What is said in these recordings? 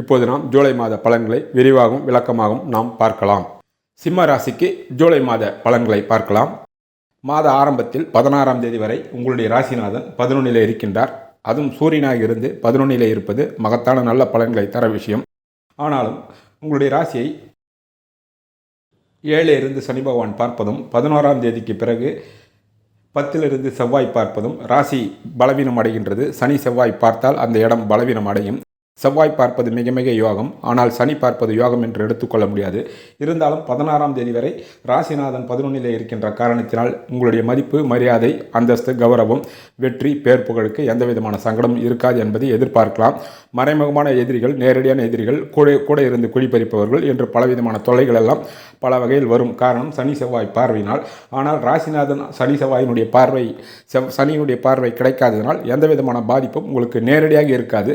இப்போது நாம் ஜூலை மாத பலன்களை விரிவாகவும் விளக்கமாகவும் நாம் பார்க்கலாம். சிம்ம ராசிக்கு ஜூலை மாத பலன்களை பார்க்கலாம். மாத ஆரம்பத்தில் பதினாறாம் தேதி வரை உங்களுடைய ராசிநாதன் பதினொன்றில் இருக்கின்றார். அதுவும் சூரியனாக இருந்து பதினொன்றில் இருப்பது மகத்தான நல்ல பலன்களை தர விஷயம். ஆனாலும் உங்களுடைய ராசியை ஏழில் இருந்து சனி பகவான் பார்ப்பதும் பதினோராம் தேதிக்கு பிறகு பத்திலிருந்து செவ்வாய் பார்ப்பதும் ராசி பலவீனம் அடைகின்றது. சனி செவ்வாய் பார்த்தால் அந்த இடம் பலவீனம் அடையும். செவ்வாய் பார்ப்பது மிக மிக யோகம். ஆனால் சனி பார்ப்பது யோகம் என்று எடுத்துக்கொள்ள முடியாது. இருந்தாலும் பதினாறாம் தேதி வரை ராசிநாதன் பதினொன்னிலே இருக்கின்ற காரணத்தினால் உங்களுடைய மதிப்பு மரியாதை அந்தஸ்து கௌரவம் வெற்றி பேர் புகழுக்கு எந்த விதமான சங்கடம் இருக்காது என்பதை எதிர்பார்க்கலாம். மறைமுகமான எதிரிகள் நேரடியான எதிரிகள் கூட கூட இருந்து குழிப்பறிப்பவர்கள் என்று பலவிதமான தொல்லைகள் எல்லாம் பல வகையில் வரும் காரணம் சனி செவ்வாய் பார்வையினால். ஆனால் ராசிநாதன் சனி செவ்வாயினுடைய பார்வை செவ் சனியினுடைய பார்வை கிடைக்காததினால் எந்த விதமான பாதிப்பும் உங்களுக்கு நேரடியாக இருக்காது.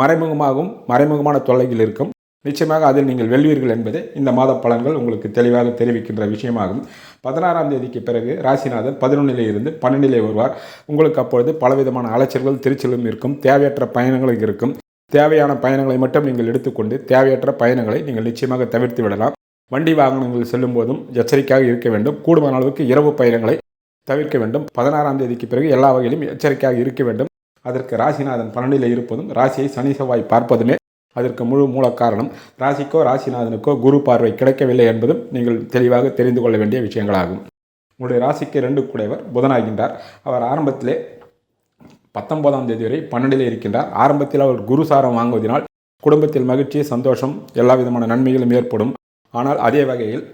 மறைமுகமாகவும் மறைமுகமான தொல்லைகள் இருக்கும். நிச்சயமாக அதில் நீங்கள் வெல்வீர்கள் என்பது இந்த மாத பலன்கள் உங்களுக்கு தெளிவாக தெரிவிக்கின்ற விஷயமாகும். பதினாறாம் தேதிக்கு பிறகு ராசிநாதன் பதினொன்றிலே இருந்து பன்னெண்டிலே வருவார். உங்களுக்கு அப்பொழுது பலவிதமான அலைச்சல்கள் திருச்சலும் இருக்கும். தேவையற்ற பயணங்களும் இருக்கும். தேவையான பயணங்களை மட்டும் நீங்கள் எடுத்துக்கொண்டு தேவையற்ற பயணங்களை நீங்கள் நிச்சயமாக தவிர்த்து விடலாம். வண்டி வாகனங்கள் செல்லும் போதும் எச்சரிக்கையாக இருக்க வேண்டும். கூடுமான அளவுக்கு இரவு பயணங்களை தவிர்க்க வேண்டும். பதினாறாம் தேதிக்கு பிறகு எல்லா வகையிலும் எச்சரிக்கையாக இருக்க வேண்டும். அதற்கு ராசிநாதன் பன்னெண்டில் இருப்பதும் ராசியை சனி செவ்வாய் பார்ப்பதுமே அதற்கு முழு மூல காரணம். ராசிக்கோ ராசிநாதனுக்கோ குரு பார்வை கிடைக்கவில்லை என்பதும் நீங்கள் தெளிவாக தெரிந்து கொள்ள வேண்டிய விஷயங்களாகும். உங்களுடைய ராசிக்கு ரெண்டு குடைவர் புதனாகின்றார். அவர் ஆரம்பத்திலே பத்தொன்பதாம் தேதி வரை பன்னெண்டிலே இருக்கின்றார். ஆரம்பத்தில் அவர் குருசாரம் வாங்குவதனால் குடும்பத்தில் மகிழ்ச்சி சந்தோஷம் எல்லா விதமான நன்மைகளும் ஏற்படும். ஆனால் அதே வகையில்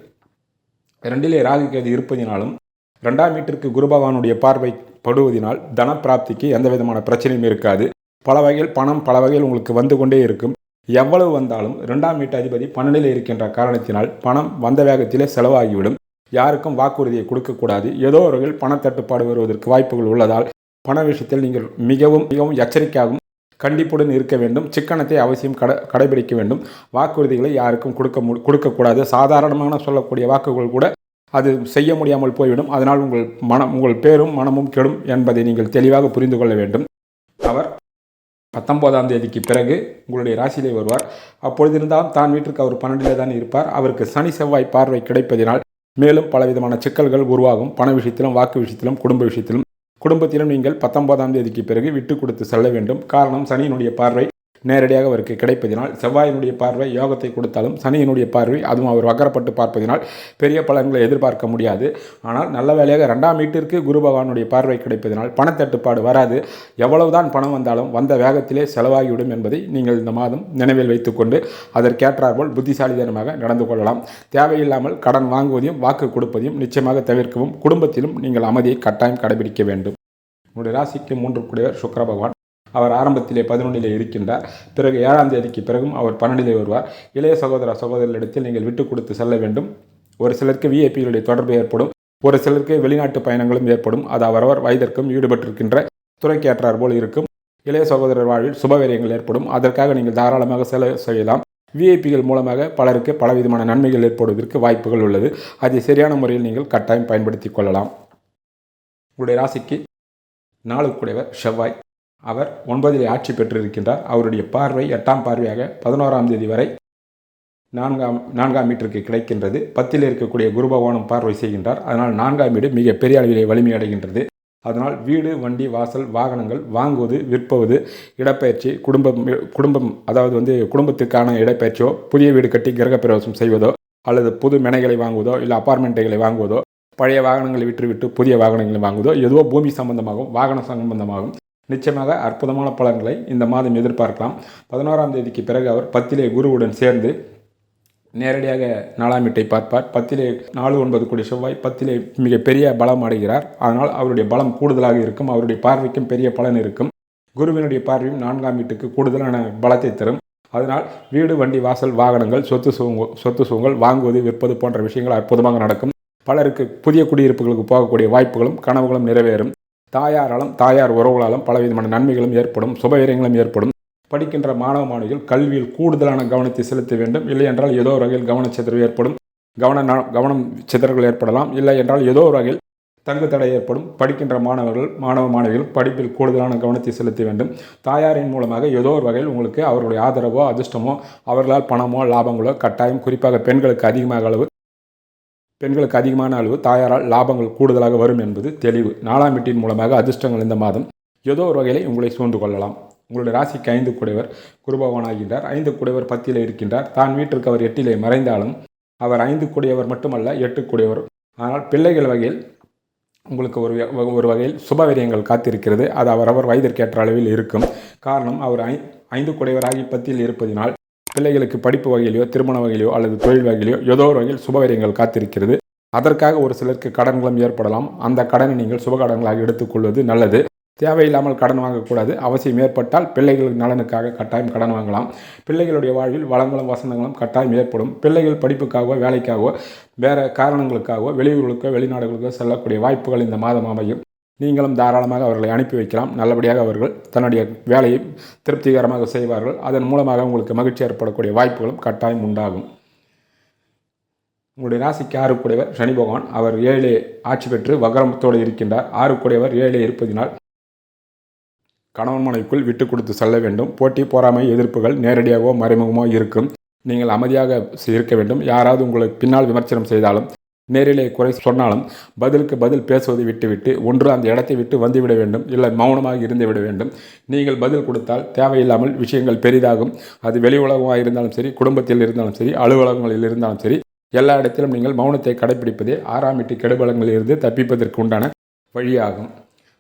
ரெண்டிலே ராகு கேது இருப்பதினாலும் ரெண்டாம் வீட்டிற்கு குரு பகவானுடைய பார்வை படுவதினால் தனப்பிராப்திக்கு எந்த விதமான பிரச்சனையும் இருக்காது. பல வகையில் பணம் பல வகையில் உங்களுக்கு வந்து கொண்டே இருக்கும். எவ்வளவு வந்தாலும் ரெண்டாம் வீட்டு அதிபதி பன்னெண்டில் இருக்கின்ற காரணத்தினால் பணம் வந்த வேகத்திலே செலவாகிவிடும். யாருக்கும் வாக்குறுதியை கொடுக்கக்கூடாது. ஏதோ ஒரு வகையில் பணத்தட்டுப்பாடு வருவதற்கு வாய்ப்புகள் உள்ளதால் பண விஷயத்தில் நீங்கள் மிகவும் மிகவும் எச்சரிக்கையாகவும் கண்டிப்புடன் இருக்க வேண்டும். சிக்கனத்தை அவசியம் கட கடைபிடிக்க வேண்டும். வாக்குறுதிகளை யாருக்கும் கொடுக்க மு கொடுக்கக்கூடாது. சாதாரணமான சொல்லக்கூடிய வாக்குகள் கூட அது செய்ய முடியாமல் போய்விடும். அதனால் உங்கள் மனம் உங்கள் பேரும் மனமும் கெடும் என்பதை நீங்கள் தெளிவாக புரிந்து கொள்ள வேண்டும். அவர் பத்தொன்பதாம் தேதிக்கு பிறகு உங்களுடைய ராசியிலே வருவார். அப்பொழுதிருந்தாலும் தான் வீட்டிற்கு அவர் பன்னெண்டிலே தான் இருப்பார். அவருக்கு சனி செவ்வாய் பார்வை கிடைப்பதினால் மேலும் பலவிதமான சிக்கல்கள் உருவாகும். பண விஷயத்திலும் வாக்கு விஷயத்திலும் குடும்ப விஷயத்திலும். குடும்பத்திலும் நீங்கள் பத்தொன்பதாம் தேதிக்கு பிறகு விட்டு கொடுத்து செல்ல வேண்டும். காரணம் சனியினுடைய பார்வை. நேரடியாக அவருக்கு கிடைப்பதினால் செவ்வாயினுடைய பார்வை யோகத்தை கொடுத்தாலும் சனியினுடைய பார்வை அதுவும் அவர் வக்கரப்பட்டு பார்ப்பதினால் பெரிய பலன்களை எதிர்பார்க்க முடியாது. ஆனால் நல்ல வேலையாக ரெண்டாம் வீட்டிற்கு குரு பகவானுடைய பார்வை கிடைப்பதினால் பணத்தட்டுப்பாடு வராது. எவ்வளவுதான் பணம் வந்தாலும் வந்த வேகத்திலே செலவாகிவிடும் என்பதை நீங்கள் இந்த மாதம் நினைவில் வைத்துக்கொண்டு அதற்கேற்றாற்போல் புத்திசாலிதனமாக நடந்து கொள்ளலாம். தேவையில்லாமல் கடன் வாங்குவதையும் வாக்கு கொடுப்பதையும் நிச்சயமாக தவிர்க்கவும் குடும்பத்திலும் நீங்கள் அமைதியை கட்டாயம் கடைபிடிக்க வேண்டும். உங்களுடைய ராசிக்கு மூன்று கூடியவர் சுக்கர பகவான். அவர் ஆரம்பத்திலே பதினொன்றிலே இருக்கின்றார். பிறகு ஏழாம் தேதிக்கு பிறகும் அவர் பன்னெண்டிலே வருவார். இளைய சகோதர சகோதரர்களிடத்தில் நீங்கள் விட்டு கொடுத்து செல்ல வேண்டும். ஒரு சிலருக்கு விஐபிகளுடைய தொடர்பு ஏற்படும். ஒரு சிலருக்கு வெளிநாட்டு பயணங்களும் ஏற்படும். அது அவரவர் வயதிற்கும் ஈடுபட்டிருக்கின்ற துறைக்கு ஏற்றார் போல் இருக்கும். இளைய சகோதரர் வாழ்வில் சுபவீரியங்கள் ஏற்படும். அதற்காக நீங்கள் தாராளமாக செலவு செய்யலாம். விஐபிகள் மூலமாக பலருக்கு பலவிதமான நன்மைகள் ஏற்படுவதற்கு வாய்ப்புகள் உள்ளது. அதை சரியான முறையில் நீங்கள் கட்டாயம் பயன்படுத்தி கொள்ளலாம். உங்களுடைய ராசிக்கு நாளுக்குடையவர் செவ்வாய். அவர் ஒன்பதில் ஆட்சி பெற்றிருக்கின்றார். அவருடைய பார்வை எட்டாம் பார்வையாக பதினோராம் தேதி வரை நான்காம் நான்காம் மீட்டருக்கு கிடைக்கின்றது. பத்தில் இருக்கக்கூடிய குரு பகவானும் பார்வை செய்கின்றார். அதனால் நான்காம் வீடு மிக பெரிய அளவிலே வலிமை அடைகின்றது. அதனால் வீடு வண்டி வாசல் வாகனங்கள் வாங்குவது விற்பவது இடப்பெயர்ச்சி குடும்பம் குடும்பம் அதாவது வந்து குடும்பத்துக்கான இடப்பெயர்ச்சியோ புதிய வீடு கட்டி கிரகப்பிரவேசம் செய்வதோ அல்லது புது மெனைகளை வாங்குவதோ இல்லை அப்பார்ட்மெண்ட்டுகளை வாங்குவதோ பழைய வாகனங்களை விற்றுவிட்டு புதிய வாகனங்களை வாங்குவதோ எதுவோ பூமி சம்பந்தமாகவும் வாகன சம்பந்தமாகவும் நிச்சயமாக அற்புதமான பலன்களை இந்த மாதம் எதிர்பார்க்கலாம். பதினோராம் தேதிக்கு பிறகு அவர் பத்திலே குருவுடன் சேர்ந்து நேரடியாக நாலாம் வீட்டை பார்ப்பார். பத்திலே நாலு ஒன்பது கோடி செவ்வாய் பத்திலே மிக பெரிய பலம் அடைகிறார். அதனால் அவருடைய பலம் கூடுதலாக இருக்கும். அவருடைய பார்வைக்கும் பெரிய பலன் இருக்கும். குருவினுடைய பார்வையும் நான்காம் வீட்டுக்கு கூடுதலான பலத்தை தரும். அதனால் வீடு வண்டி வாசல் வாகனங்கள் சொத்து சுகங்க சொத்து சுகங்கள் வாங்குவது விற்பது போன்ற விஷயங்கள் அற்புதமாக நடக்கும். பலருக்கு புதிய குடியிருப்புகளுக்கு போகக்கூடிய வாய்ப்புகளும் கனவுகளும் நிறைவேறும். தாயாராலும் தாயார் உறவுகளாலும் பலவிதமான நன்மைகளும் ஏற்படும் சுபவீரியங்களும் ஏற்படும். படிக்கின்ற மாணவ மாணவிகள் கல்வியில் கூடுதலான கவனத்தை செலுத்த வேண்டும். இல்லை என்றால் ஏதோ ஒரு வகையில் கவனச்சிதறவு ஏற்படும். கவன கவனம் சிதறல்கள் ஏற்படலாம். இல்லை என்றால் ஏதோ ஒரு வகையில் தங்கு தடை ஏற்படும். படிக்கின்ற மாணவர்கள் மாணவ மாணவிகள் படிப்பில் கூடுதலான கவனத்தை செலுத்த வேண்டும். தாயாரின் மூலமாக ஏதோ ஒரு வகையில் உங்களுக்கு அவர்களுடைய ஆதரவோ அதிர்ஷ்டமோ அவர்களால் பணமோ லாபங்களோ கட்டாயம் குறிப்பாக பெண்களுக்கு அதிகமாக அளவு பெண்களுக்கு அதிகமான அளவு தாயாரால் லாபங்கள் கூடுதலாக வரும் என்பது தெளிவு. நாலாம் வீட்டின் மூலமாக அதிர்ஷ்டங்கள் இந்த மாதம். ஏதோ ஒரு வகையில் உங்களை சூழ்ந்து கொள்ளலாம். உங்களுடைய ராசிக்கு ஐந்து குடைவர் குருபவனாகின்றார் ஐந்து குடைவர் பத்தியிலே இருக்கின்றார். தான் வீட்டிற்கு அவர் எட்டிலே மறைந்தாலும் அவர் ஐந்து குடையவர் மட்டுமல்ல எட்டு குடையவர். ஆனால் பிள்ளைகள் வகையில் உங்களுக்கு ஒரு வ- ஒரு வகையில் சுபவிரியங்கள் காத்திருக்கிறது. அது அவரவர் வயதிற்கேற்ற அளவில் இருக்கும். காரணம் அவர் ஐ ஐந்து குடைவராகி பத்தியில் இருப்பதினால் பிள்ளைகளுக்கு படிப்பு வகையிலையோ திருமண வகையிலையோ அல்லது தொழில் வகையிலையோ ஏதோ ஒரு வகையில் சுபவீரியங்கள் காத்திருக்கிறது. அதற்காக ஒரு சிலருக்கு கடன்களும் ஏற்படலாம். அந்த கடனை நீங்கள் சுபகடன்களாக எடுத்துக்கொள்வது நல்லது. தேவையில்லாமல் கடன் வாங்கக்கூடாது. அவசியம் ஏற்பட்டால் பிள்ளைகள் நலனுக்காக கட்டாயம் கடன் வாங்கலாம். பிள்ளைகளுடைய வாழ்வில் வளங்களும் வசந்தங்களும் கட்டாயம் ஏற்படும். பிள்ளைகள் படிப்புக்காகவோ வேலைக்காகவோ வேறு காரணங்களுக்காகவோ வெளியூர்களுக்கோ வெளிநாடுகளுக்கோ செல்லக்கூடிய வாய்ப்புகள் இந்த மாதம் அமையும். நீங்களும் தாராளமாக அவர்களை அனுப்பி வைக்கலாம். நல்லபடியாக அவர்கள் தன்னுடைய வேலையை திருப்திகரமாக செய்வார்கள். அதன் மூலமாக உங்களுக்கு மகிழ்ச்சி ஏற்படக்கூடிய வாய்ப்புகளும் கட்டாயம் உண்டாகும். உங்களுடைய ராசிக்கு ஆறு கூடியவர் சனி பகவான். அவர் ஏழே ஆட்சி பெற்று வகரமத்தோடு இருக்கின்றார். ஆறு கூடியவர் ஏழே இருப்பதினால் கணவன் மனைவிக்குள் விட்டு கொடுத்து செல்ல வேண்டும். போட்டி பொறாமை எதிர்ப்புகள் நேரடியாகவோ மறைமுகமோ இருக்கும். நீங்கள் அமைதியாக இருக்க வேண்டும். யாராவது உங்களை பின்னால் விமர்சனம் செய்தாலும் நேரிலே குறை சொன்னாலும் பதிலுக்கு பதில் பேசுவதை விட்டுவிட்டு ஒன்று அந்த இடத்தை விட்டு வந்துவிட வேண்டும் இல்லை மௌனமாக இருந்து விட வேண்டும். நீங்கள் பதில் கொடுத்தால் தேவையில்லாமல் விஷயங்கள் பெரிதாகும். அது வெளி உலகமாக இருந்தாலும் சரி குடும்பத்தில் இருந்தாலும் சரி அலுவலகங்களில் இருந்தாலும் சரி எல்லா இடத்திலும் நீங்கள் மௌனத்தை கடைபிடிப்பதே ஆறாம் வீட்டு கெடுபலங்களில் இருந்து தப்பிப்பதற்கு உண்டான வழியாகும்.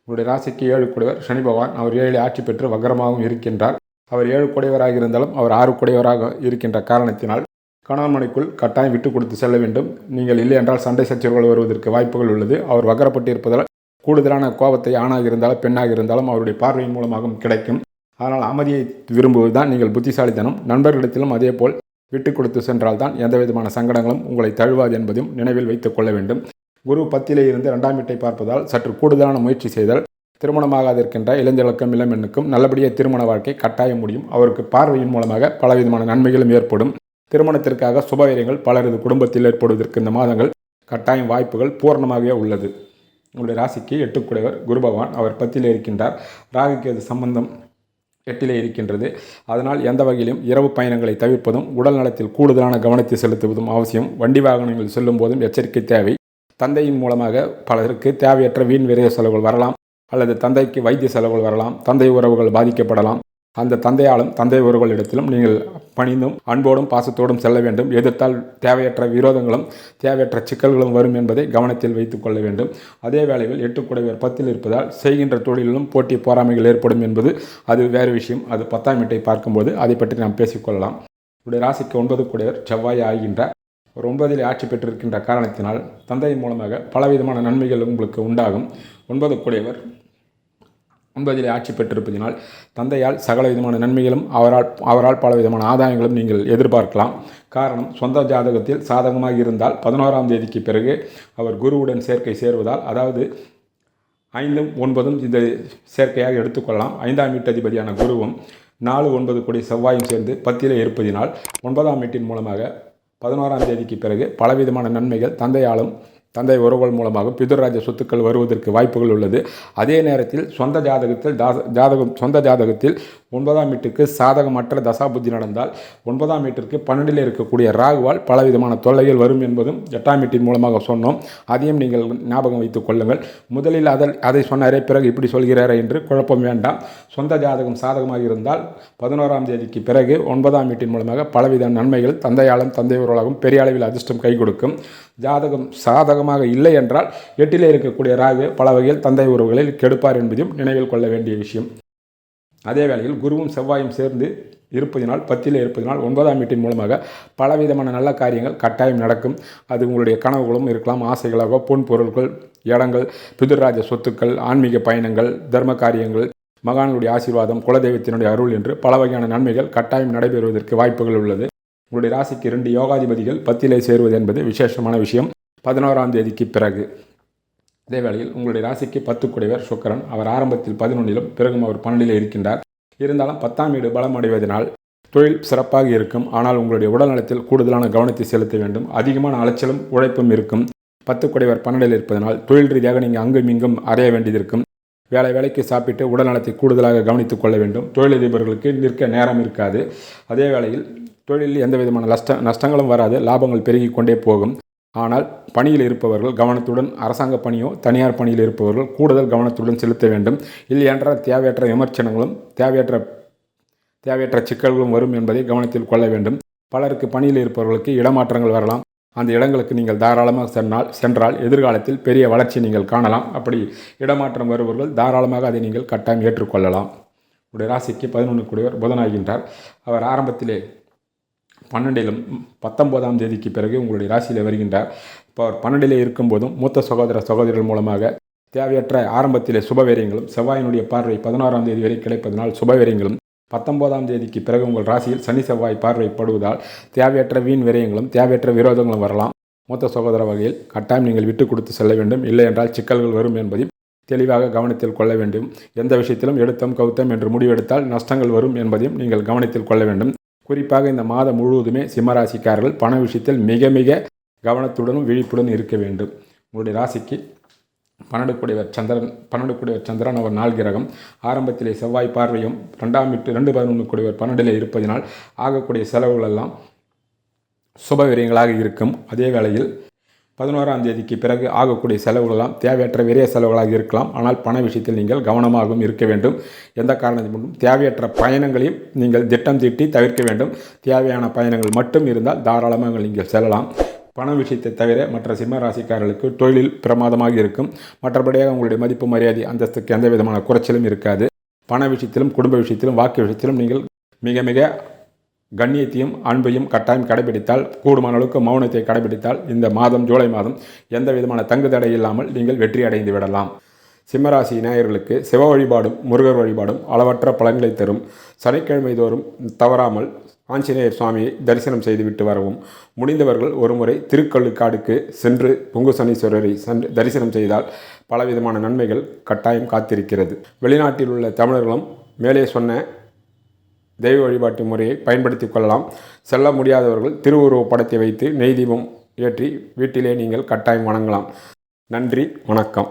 உங்களுடைய ராசிக்கு ஏழு குடைவர் சனி பகவான் அவர் ஏழு ஆட்சி பெற்று வக்கரமாகவும் இருக்கின்றார். அவர் ஏழு குடையவராக இருந்தாலும் அவர் ஆறு குடையவராக இருக்கின்ற காரணத்தினால் கணவன் மனைக்குள் கட்டாயம் விட்டு கொடுத்து செல்ல வேண்டும். நீங்கள் இல்லை என்றால் சண்டை சச்சரவுகள் வருவதற்கு வாய்ப்புகள் உள்ளது. அவர் வகரப்பட்டிருப்பதால் கூடுதலான கோபத்தை ஆணாக இருந்தாலும் பெண்ணாக இருந்தாலும் அவருடைய பார்வையின் மூலமாகவும் கிடைக்கும். ஆனால் அமைதியை விரும்புவது தான் நீங்கள் புத்திசாலித்தனம். நண்பர்களிடத்திலும் அதேபோல் விட்டு கொடுத்து சென்றால்தான் எந்த விதமான சங்கடங்களும் உங்களை தழுவாது என்பதையும் நினைவில் வைத்துக் கொள்ள வேண்டும். குரு பத்திலே இருந்து இரண்டாம் வீட்டை பார்ப்பதால் சற்று கூடுதலான முயற்சி செய்தால் திருமணமாகாதிருக்கின்ற இளைஞர்களுக்கும் இளம்பெண்ணுக்கும் நல்லபடியாக திருமண வாழ்க்கை கட்டாயம் முடியும். அவருக்கு பார்வையின் மூலமாக பலவிதமான நன்மைகளும் ஏற்படும். திருமணத்திற்காக சுபவீரியங்கள் பலரது குடும்பத்தில் ஏற்படுவதற்கு இந்த மாதங்கள் கட்டாயம் வாய்ப்புகள் பூர்ணமாகவே உள்ளது. உங்களுடைய ராசிக்கு எட்டுக்குடையவர் குரு பகவான். அவர் பத்திலே இருக்கின்றார். ராகுக்கு அது சம்பந்தம் எட்டிலே இருக்கின்றது. அதனால் எந்த வகையிலும் இரவு பயணங்களை தவிர்ப்பதும் உடல் நலத்தில் கூடுதலான கவனத்தை செலுத்துவதும் அவசியம். வண்டி வாகனங்கள் செல்லும் போதும் எச்சரிக்கை தேவை. தந்தையின் மூலமாக பலருக்கு தேவையற்ற வீண் விரைய செலவுகள் வரலாம். அல்லது தந்தைக்கு வைத்திய செலவுகள் வரலாம். தந்தை உறவுகள் பாதிக்கப்படலாம். அந்த தந்தையாலும் தந்தை உறவுகளிடத்திலும் நீங்கள் பணிந்தும் அன்போடும் பாசத்தோடும் செல்ல வேண்டும். எதிர்த்தால் தேவையற்ற விரோதங்களும் தேவையற்ற சிக்கல்களும் வரும் என்பதை கவனத்தில் வைத்துக் கொள்ள வேண்டும். அதே வேளையில் எட்டுக்குடைவர் பத்தில் இருப்பதால் செய்கின்ற தொழிலிலும் போட்டி போராமைகள் ஏற்படும் என்பது அது வேறு விஷயம். அது பத்தாம் வீட்டை பார்க்கும்போது அதை பற்றி நாம் பேசிக்கொள்ளலாம். உடைய ராசிக்கு ஒன்பது குடையர் செவ்வாய் ஆகின்ற ஒரு ஒன்பதில் ஆட்சி பெற்றிருக்கின்ற காரணத்தினால் தந்தையின் மூலமாக பலவிதமான நன்மைகள் உங்களுக்கு உண்டாகும். ஒன்பது குடையவர் ஒன்பதிலே ஆட்சி பெற்றிருப்பதினால் தந்தையால் சகல விதமான நன்மைகளும் அவரால் அவரால் பல விதமான ஆதாயங்களும் நீங்கள் எதிர்பார்க்கலாம். காரணம் சொந்த ஜாதகத்தில் சாதகமாக இருந்தால் பதினோராம் தேதிக்கு பிறகு அவர் குருவுடன் சேர்க்கை சேருவதால் அதாவது ஐந்தும் ஒன்பதும் இந்த சேர்க்கையாக எடுத்துக்கொள்ளலாம். ஐந்தாம் வீட்டு அதிபதியான குருவும் நாலு ஒன்பது கோடி செவ்வாயும் சேர்ந்து பத்திலே இருப்பதினால் ஒன்பதாம் வீட்டின் மூலமாக பதினோராம் தேதிக்கு பிறகு பலவிதமான நன்மைகள் தந்தையாலும் தந்தை உறவுகள் மூலமாக பிதுராஜ சொத்துக்கள் வருவதற்கு வாய்ப்புகள் உள்ளது. அதே நேரத்தில் சொந்த ஜாதகத்தில் ஜாதகம் சொந்த ஜாதகத்தில் ஒன்பதாம் வீட்டுக்கு சாதகமற்ற தசாபுத்தி நடந்தால் ஒன்பதாம் வீட்டிற்கு பன்னெண்டில் இருக்கக்கூடிய ராகுவால் பலவிதமான தொல்லைகள் வரும் என்பதும் எட்டாம் வீட்டின் மூலமாக சொன்னோம். அதையும் நீங்கள் ஞாபகம் வைத்துக் கொள்ளுங்கள். முதலில் அதை அதை சொன்னாரே பிறகு இப்படி சொல்கிறாரே என்று குழப்பம் வேண்டாம். சொந்த ஜாதகம் சாதகமாக இருந்தால் பதினோராம் தேதிக்கு பிறகு ஒன்பதாம் வீட்டின் மூலமாக பலவித நன்மைகள் தந்தையாலும் தந்தை உறவாலும் பெரிய அளவில் அதிர்ஷ்டம் கை கொடுக்கும். ஜாதகம் சாதகமாக இல்லை என்றால் எட்டிலே இருக்கக்கூடிய ராகு பல வகையில் தந்தை உறவுகளில் கெடுப்பார் என்பதையும் நினைவில் கொள்ள வேண்டிய விஷயம். அதே வேளையில் குருவும் செவ்வாயும் சேர்ந்து இருப்பதினால் பத்தில் இருப்பதினால் ஒன்பதாம் வீட்டின் மூலமாக பலவிதமான நல்ல காரியங்கள் கட்டாயம் நடக்கும். அது உங்களுடைய கனவுகளும் இருக்கலாம். ஆசைகளாக பொன் பொருட்கள் இடங்கள் பிதுராஜ சொத்துக்கள் ஆன்மீக பயணங்கள் தர்ம காரியங்கள் மகான்களுடைய ஆசீர்வாதம் குலதெய்வத்தினுடைய அருள் என்று பல வகையான நன்மைகள் கட்டாயம் நடைபெறுவதற்கு வாய்ப்புகள் உள்ளது. உங்களுடைய ராசிக்கு இரண்டு யோகாதிபதிகள் பத்திலே சேருவது என்பது விசேஷமான விஷயம். பதினோராம் தேதிக்கு பிறகு. அதே வேளையில் உங்களுடைய ராசிக்கு பத்து குடைவர் சுக்கரன். அவர் ஆரம்பத்தில் பதினொன்றிலும் பிறகும் அவர் பன்னெண்டிலே இருக்கின்றார். இருந்தாலும் பத்தாம் வீடு பலம் அடைவதனால் தொழில் சிறப்பாக இருக்கும். ஆனால் உங்களுடைய உடல்நலத்தில் கூடுதலான கவனத்தை செலுத்த வேண்டும். அதிகமான அலைச்சலும் உழைப்பும் இருக்கும். பத்து குடைவர் பன்னெண்டில் இருப்பதனால் தொழில் ரீதியாக நீங்கள் அங்கும் இங்கும் அறைய வேண்டியதிருக்கும். வேலை வேலைக்கு சாப்பிட்டு உடல்நலத்தை கூடுதலாக கவனித்துக் கொள்ள வேண்டும். தொழிலதிபர்களுக்கு நிற்க நேரம் இருக்காது. அதே வேளையில் தொழிலில் எந்த விதமான நஷ்ட நஷ்டங்களும் வராது. லாபங்கள் பெருகி கொண்டே போகும். ஆனால் பணியில் இருப்பவர்கள் கவனத்துடன் அரசாங்க பணியோ தனியார் பணியில் இருப்பவர்கள் கூடுதல் கவனத்துடன் செலுத்த வேண்டும். இல்லையென்ற தேவையற்ற விமர்சனங்களும் தேவையற்ற தேவையற்ற சிக்கல்களும் வரும் என்பதை கவனத்தில் கொள்ள வேண்டும். பலருக்கு பணியில் இருப்பவர்களுக்கு இடமாற்றங்கள் வரலாம். அந்த இடங்களுக்கு நீங்கள் தாராளமாக சென்றால் சென்றால் எதிர்காலத்தில் பெரிய வளர்ச்சி நீங்கள் காணலாம். அப்படி இடமாற்றம் வருபவர்கள் தாராளமாக அதை நீங்கள் கட்டாயம் ஏற்றுக்கொள்ளலாம். உடைய ராசிக்கு பதினொன்று கூடியவர் புதனாகின்றார். அவர் ஆரம்பத்திலே பன்னெண்டிலும் பத்தொம்போதாம் தேதிக்கு பிறகு உங்களுடைய ராசியில் வருகின்றார் இப்போ அவர் பன்னெண்டிலே இருக்கும்போதும் மூத்த சகோதர சகோதரிகள் மூலமாக தேவையற்ற ஆரம்பத்திலே சுபவேரியங்களும் செவ்வாயினுடைய பார்வை பதினாறாம் தேதி வரை கிடைப்பதனால் சுபவேரியங்களும் பத்தொன்பதாம் தேதிக்கு பிறகு உங்கள் ராசியில் சனி செவ்வாய் பார்வைப்படுவதால் தேவையற்ற வீண் விரயங்களும் தேவையற்ற விரோதங்களும் வரலாம். மூத்த சகோதர வகையில் கட்டாயம் நீங்கள் விட்டு கொடுத்து செல்ல வேண்டும். இல்லை என்றால் சிக்கல்கள் வரும் என்பதையும் தெளிவாக கவனத்தில் கொள்ள வேண்டும். எந்த விஷயத்திலும் எடுத்தம் கவுத்தம் என்று முடிவெடுத்தால் நஷ்டங்கள் வரும் என்பதையும் நீங்கள் கவனத்தில் கொள்ள வேண்டும். குறிப்பாக இந்த மாதம் முழுவதுமே சிம்மராசிக்காரர்கள் பண விஷயத்தில் மிக மிக கவனத்துடனும் விழிப்புடன் இருக்க வேண்டும். உங்களுடைய ராசிக்கு பன்னெண்டு சந்திரன் பன்னெண்டு சந்திரன் அவர் நாள் கிரகம். ஆரம்பத்திலே செவ்வாய் பார்வையும் ரெண்டாம் எட்டு ரெண்டு பதினொன்று கூடியவர் பன்னெண்டிலே இருப்பதினால் ஆகக்கூடிய செலவுகளெல்லாம் சுப விரயங்களாக இருக்கும். அதே வேளையில் பதினோராம் தேதிக்கு பிறகு ஆகக்கூடிய செலவுகளெல்லாம் தேவையற்ற விரைய செலவுகளாக இருக்கலாம். ஆனால் பண விஷயத்தில் நீங்கள் கவனமாகவும் இருக்க வேண்டும். எந்த காரணத்தை கொண்டும் தேவையற்ற பயணங்களையும் நீங்கள் திட்டம் தீட்டி தவிர்க்க வேண்டும். தேவையான பயணங்கள் மட்டும் இருந்தால் தாராளமாக நீங்கள் செல்லலாம். பண விஷயத்தை தவிர மற்ற சிம்ம ராசிக்காரர்களுக்கு தொழிலில் பிரமாதமாக இருக்கும். மற்றபடியாக உங்களுடைய மதிப்பு மரியாதை அந்தஸ்துக்கு எந்த விதமான குறைச்சலும் இருக்காது. பண விஷயத்திலும் குடும்ப விஷயத்திலும் வாக்கு விஷயத்திலும் நீங்கள் மிக மிக கண்ணியத்தையும் அன்பையும் கட்டாயம் கடைபிடித்தால் கூடுமான அளவுக்கு மௌனத்தை கடைபிடித்தால் இந்த மாதம் ஜூலை மாதம் எந்த விதமான தங்கு தடை இல்லாமல் நீங்கள் வெற்றி அடைந்து விடலாம். சிம்மராசி நேயர்களுக்கு சிவ வழிபாடும் முருகர் வழிபாடும் அளவற்ற பலன்களை தரும். சனிக்கிழமை தோறும் தவறாமல் ஆஞ்சநேயர் சுவாமியை தரிசனம் செய்துவிட்டு வரவும். முடிந்தவர்கள் ஒருமுறை திருக்கல்லுக்காடுக்கு சென்று பொங்கு சனீஸ்வரரை சென்று தரிசனம் செய்தால் பலவிதமான நன்மைகள் கட்டாயம் காத்திருக்கிறது. வெளிநாட்டில் உள்ள தமிழர்களும் மேலே சொன்ன தெய்வ வழிபாட்டு முறையை பயன்படுத்தி கொள்ளலாம். செல்ல முடியாதவர்கள் திருவுருவ படத்தை வைத்து நெய் தீபம் ஏற்றி வீட்டிலே நீங்கள் கட்டாயம் வணங்கலாம். நன்றி வணக்கம்.